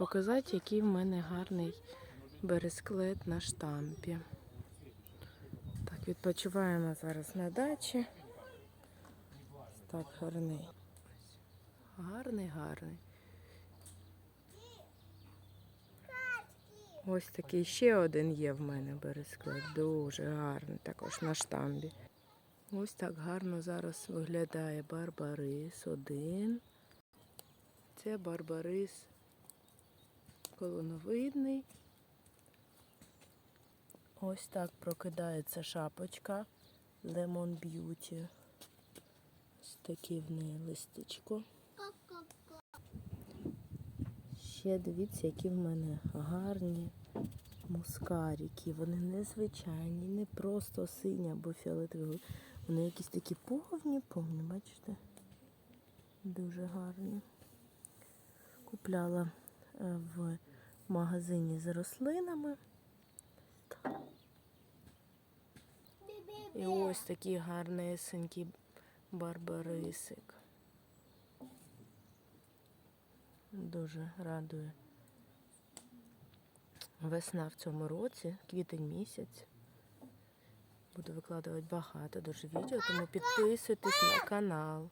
показати, який в мене гарний бересклет на штампі. Так, відпочиваємо зараз на дачі. Так, гарний. Гарний, гарний. Ось такий ще один є в мене бересклет. Дуже гарний, також на штамбі. Ось так гарно зараз виглядає барбарис один. Це барбарис колоновидний. Ось так прокидається шапочка Lemon Beauty. Ось таке в неї листечко. Ще дивіться, які в мене гарні мускаріки. Вони незвичайні, не просто сині або фіолетові. Вони якісь такі повні, повні, бачите? Дуже гарні. Купляла е, магазині з рослинами. І ось такий гарнесенький барбарисик. Дуже радує. Весна в цьому році, квітень місяць. Буду викладувати багато дуже відео, тому підписуйтесь на канал.